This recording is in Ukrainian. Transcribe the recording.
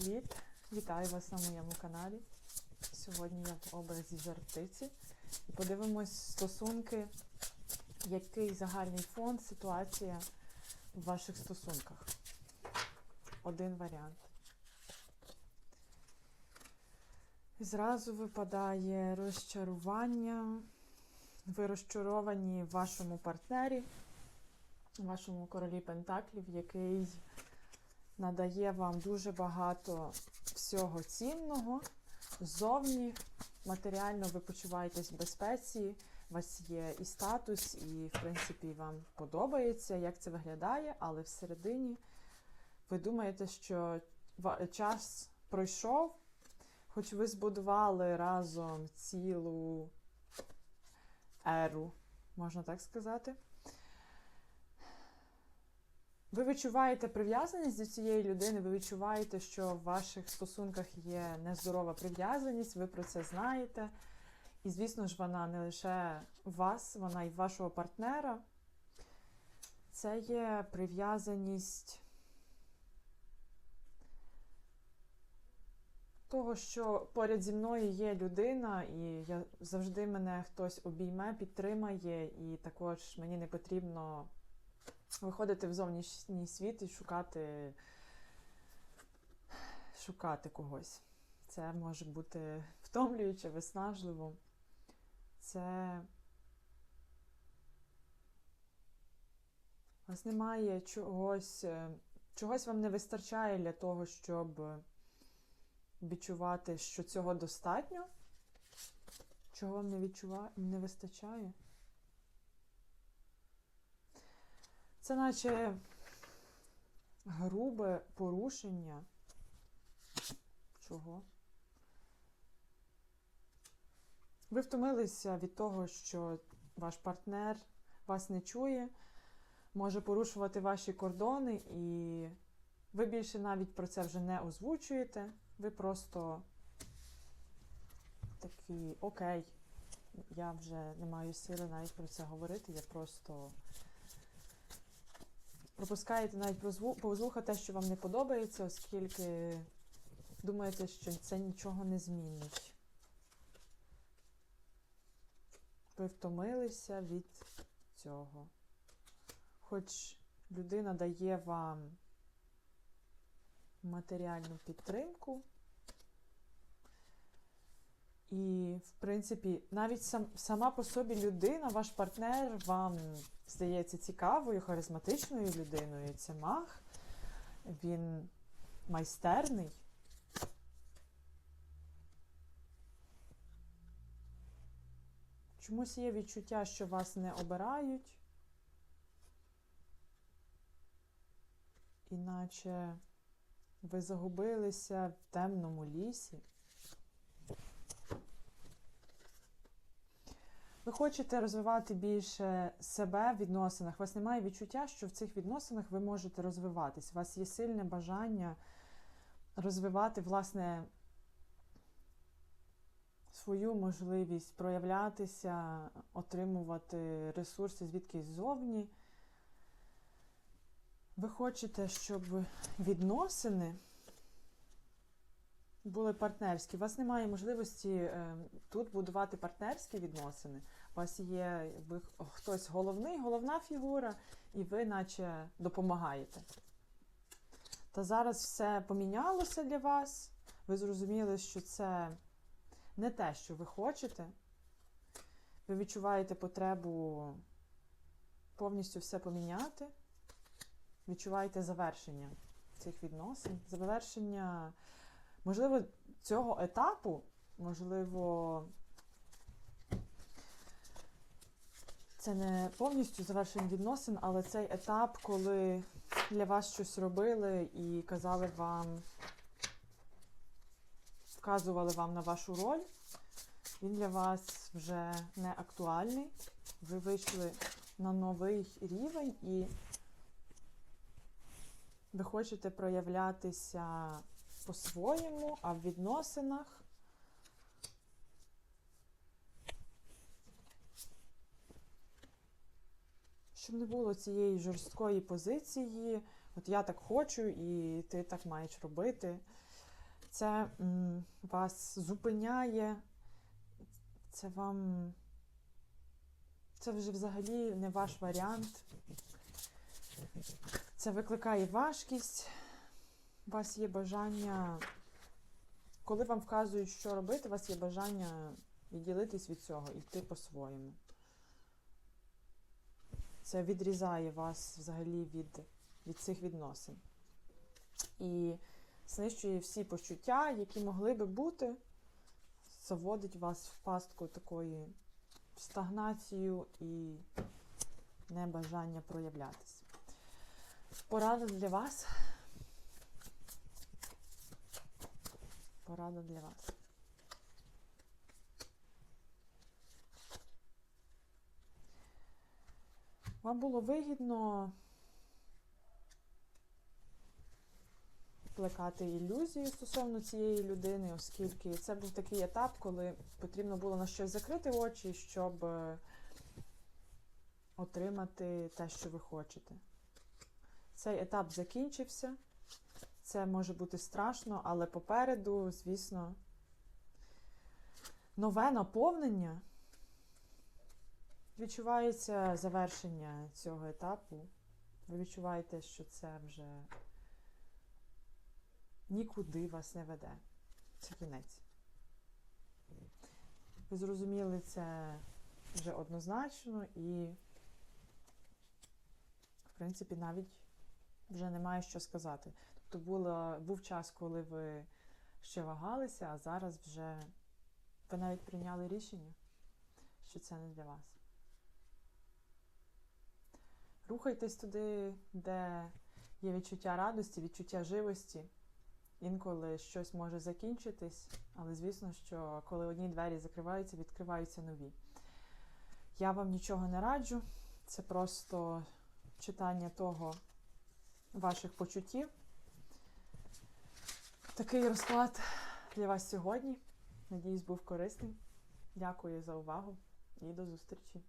привіт! Вітаю вас на моєму каналі. Сьогодні я в образі жартиці. Подивимось стосунки, який загальний фон, ситуація в ваших стосунках. Один варіант. Зразу випадає розчарування. Ви розчаровані в вашому партнері, вашому королі Пентаклів, який надає вам дуже багато всього цінного. Ззовні матеріально ви почуваєтесь в безпеці, у вас є і статус, і, в принципі, вам подобається, як це виглядає, але всередині ви думаєте, що час пройшов, хоч ви збудували разом цілу еру, можна так сказати. Ви відчуваєте прив'язаність до цієї людини, ви відчуваєте, що в ваших стосунках є нездорова прив'язаність, ви про це знаєте. І, звісно ж, вона не лише вас, вона і вашого партнера. Це є прив'язаність того, що поряд зі мною є людина, і я завжди мене хтось обійме, підтримає, і також мені не потрібно виходити в зовнішній світ і шукати, шукати когось. Це може бути втомлююче, виснажливо. Це у вас немає чогось, е, чогось вам не вистачає для того, щоб відчувати, що цього достатньо. Чого вам не, відчува... не вистачає? Це наче грубе порушення. Чого? Ви втомилися від того, що ваш партнер вас не чує, може порушувати ваші кордони, і ви більше навіть про це вже не озвучуєте. Ви просто такі, окей, я вже не маю сили навіть про це говорити, я просто пропускаєте навіть вуха те, що вам не подобається, оскільки думаєте, що це нічого не змінить. Ви втомилися від цього. Хоч людина дає вам матеріальну підтримку. І, в принципі, навіть сам, сама по собі людина, ваш партнер вам здається цікавою, харизматичною людиною. Це маг, він майстерний. Чомусь є відчуття, що вас не обирають, іначе ви загубилися в темному лісі. Ви хочете розвивати більше себе в відносинах. У вас немає відчуття, що в цих відносинах ви можете розвиватись. У вас є сильне бажання розвивати, власне, свою можливість проявлятися, отримувати ресурси звідкись ззовні. Ви хочете, щоб відносини були партнерські. У вас немає можливості е, тут будувати партнерські відносини. У вас є ви, хтось головний, головна фігура, і ви наче допомагаєте. Та зараз все помінялося для вас. Ви зрозуміли, що це не те, що ви хочете. Ви відчуваєте потребу повністю все поміняти. Відчуваєте завершення цих відносин, завершення, можливо, цього етапу, можливо, це не повністю завершення відносин, але цей етап, коли для вас щось робили і казали вам, вказували вам на вашу роль, він для вас вже не актуальний. Ви вийшли на новий рівень і ви хочете проявлятися по-своєму, а в відносинах щоб не було цієї жорсткої позиції, от я так хочу, і ти так маєш робити. Це м, вас зупиняє, це вам. Це вже взагалі не ваш варіант. Це викликає важкість. У вас є бажання, коли вам вказують, що робити, у вас є бажання відділитись від цього, йти по-своєму. Це відрізає вас взагалі від, від цих відносин. І знищує всі почуття, які могли би бути, заводить вас в пастку такої стагнацію і небажання проявлятися. Порада для вас. Порада для вас. Вам було вигідно плекати ілюзію стосовно цієї людини, оскільки це був такий етап, коли потрібно було на щось закрити очі, щоб е, отримати те, що ви хочете. Цей етап закінчився. Це може бути страшно, але попереду, звісно, нове наповнення. Відчувається завершення цього етапу. Ви відчуваєте, що це вже нікуди вас не веде. Це кінець. Ви зрозуміли це вже однозначно і, в принципі, навіть вже немає що сказати. Тобто було, був час, коли ви ще вагалися, а зараз вже ви навіть прийняли рішення, що це не для вас. Рухайтесь туди, де є відчуття радості, відчуття живості. Інколи щось може закінчитись, але звісно, що коли одні двері закриваються, відкриваються нові. Я вам нічого не раджу, це просто читання того ваших почуттів. Такий розклад для вас сьогодні. Надіюсь, був корисним. Дякую за увагу і до зустрічі!